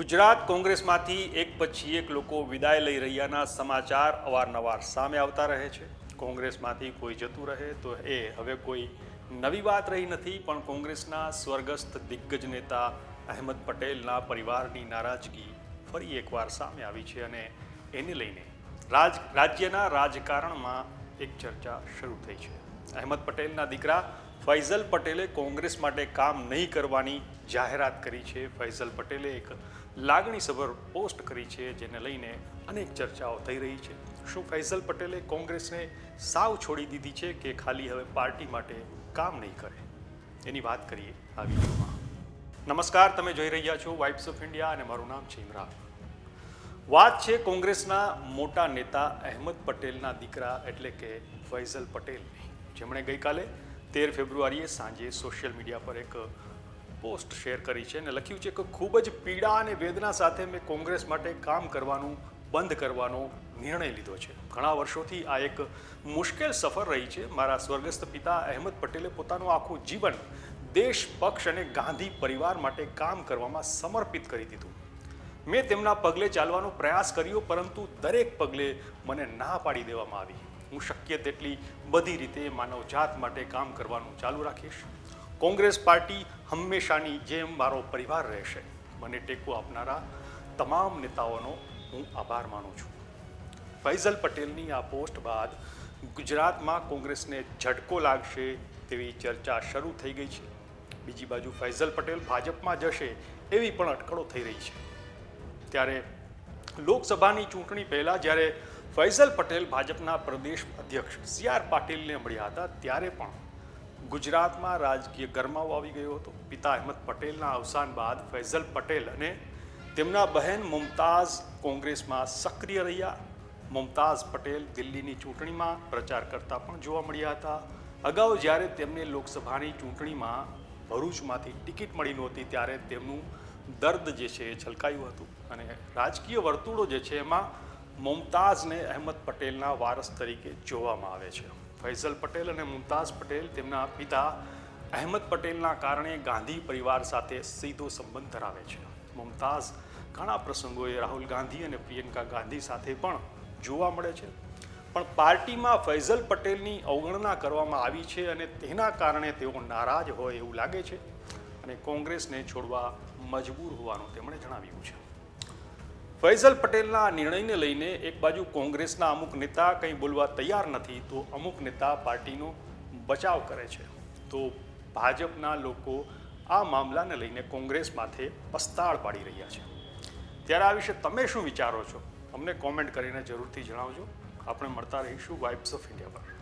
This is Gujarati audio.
ગુજરાત કોંગ્રેસમાંથી એક પછી એક લોકો વિદાય લઈ રહ્યાના સમાચાર અવારનવાર સામે આવતા રહે છે. કોંગ્રેસમાંથી કોઈ જતું રહે તો એ હવે કોઈ નવી વાત રહી નથી, પણ કોંગ્રેસના સ્વર્ગસ્થ દિગ્ગજ નેતા અહેમદ પટેલના પરિવારની નારાજગી ફરી એકવાર સામે આવી છે અને એને લઈને રાજ, રાજ્યના રાજકારણમાં એક ચર્ચા શરૂ થઈ છે. અહેમદ પટેલના દીકરા ફૈઝલ પટેલે કોંગ્રેસ માટે કામ નહીં કરવાની જાહેરાત કરી છે. ફૈઝલ પટેલે એક લાગણીસભર પોસ્ટ કરી છે, જેને લઈને અનેક ચર્ચાઓ થઈ રહી છે. શું ફૈઝલ પટેલે કોંગ્રેસને સાવ છોડી દીધી છે કે ખાલી હવે પાર્ટી માટે કામ નહીં કરે? એની વાત કરીએ આ વિડીયોમાં. નમસ્કાર, તમે જોઈ રહ્યા છો વાઇબ્સ ઓફ ઇન્ડિયા અને મારું નામ છે ઇમરાન. વાત છે કોંગ્રેસના મોટા નેતા અહેમદ પટેલના દીકરા એટલે કે ફૈઝલ પટેલની. જેમણે ગઈકાલે તેર ફેબ્રુઆરીએ સાંજે સોશિયલ મીડિયા પર એક પોસ્ટ શેર કરી છે અને લખ્યું છે કે ખૂબ જ પીડા અને વેદના સાથે મેં કોંગ્રેસ માટે કામ કરવાનું, બંધ કરવાનો નિર્ણય લીધો છે. ઘણા વર્ષોથી આ એક મુશ્કેલ સફર રહી છે. મારા સ્વર્ગસ્થ પિતા અહેમદ પટેલે પોતાનું આખું જીવન દેશ, પક્ષ અને ગાંધી પરિવાર માટે કામ કરવામાં સમર્પિત કરી દીધું. મેં તેમના પગલે ચાલવાનો પ્રયાસ કર્યો, પરંતુ દરેક પગલે મને ના પાડી દેવામાં આવી. હું શક્ય તેટલી બધી રીતે માનવજાત માટે કામ કરવાનું ચાલુ રાખીશ. કોંગ્રેસ પાર્ટી હંમેશાની જેમ મારો પરિવાર રહેશે. મને ટેકો આપનારા તમામ નેતાઓનો હું આભાર માનું છું. ફૈઝલ પટેલની આ પોસ્ટ બાદ ગુજરાતમાં કોંગ્રેસને ઝટકો લાગશે તેવી ચર્ચા શરૂ થઈ ગઈ છે. બીજી બાજુ ફૈઝલ પટેલ ભાજપમાં જશે એવી પણ અટકળો થઈ રહી છે. ત્યારે લોકસભાની ચૂંટણી પહેલાં જ્યારે ફૈઝલ પટેલ ભાજપના પ્રદેશ અધ્યક્ષ સી આર પાટીલને મળ્યા હતા, ત્યારે પણ ગુજરાતમાં રાજકીય ગરમાવો આવી ગયો હતો. પિતા અહેમદ પટેલના અવસાન બાદ ફૈઝલ પટેલ અને તેમના બહેન મુમતાઝ કોંગ્રેસમાં સક્રિય રહ્યા. મુમતાઝ પટેલ દિલ્હીની ચૂંટણીમાં પ્રચાર કરતા પણ જોવા મળ્યા હતા. અગાઉ જ્યારે તેમને લોકસભાની ચૂંટણીમાં ભરૂચમાંથી ટિકિટ મળી નહોતી ત્યારે તેમનું દર્દ જે છે એ છલકાયું હતું. અને રાજકીય વર્તુળો જે છે એમાં મુમતાઝને અહેમદ પટેલના વારસ તરીકે જોવામાં આવે છે. ફૈઝલ પટેલ અને મુમતાઝ પટેલ તેમના પિતા અહેમદ પટેલના કારણે ગાંધી પરિવાર સાથે સીધો સંબંધ ધરાવે છે. મુમતાઝ ઘણા પ્રસંગોએ રાહુલ ગાંધી અને પ્રિયંકા ગાંધી સાથે પણ જોવા મળે છે. પણ પાર્ટીમાં ફૈઝલ પટેલની અવગણના કરવામાં આવી છે અને તેના કારણે તેઓ નારાજ હોય એવું લાગે છે અને કોંગ્રેસને છોડવા મજબૂર હોવાનું તેમણે જણાવ્યું છે. ફૈઝલ પટેલના નિર્ણયને લઈને એક બાજુ કોંગ્રેસના અમુક નેતા કંઈ બોલવા તૈયાર નથી, તો અમુક નેતા પાર્ટીનો બચાવ કરે છે. તો ભાજપના લોકો આ મામલાને લઈને કોંગ્રેસ માથે પસ્તાળ પાડી રહ્યા છે. ત્યારે આ વિશે તમે શું વિચારો છો? અમને કોમેન્ટ કરીને જરૂરથી જણાવજો. આપણે મળતા રહીશું વાઇબ્સ ઓફ ઇન્ડિયા પર.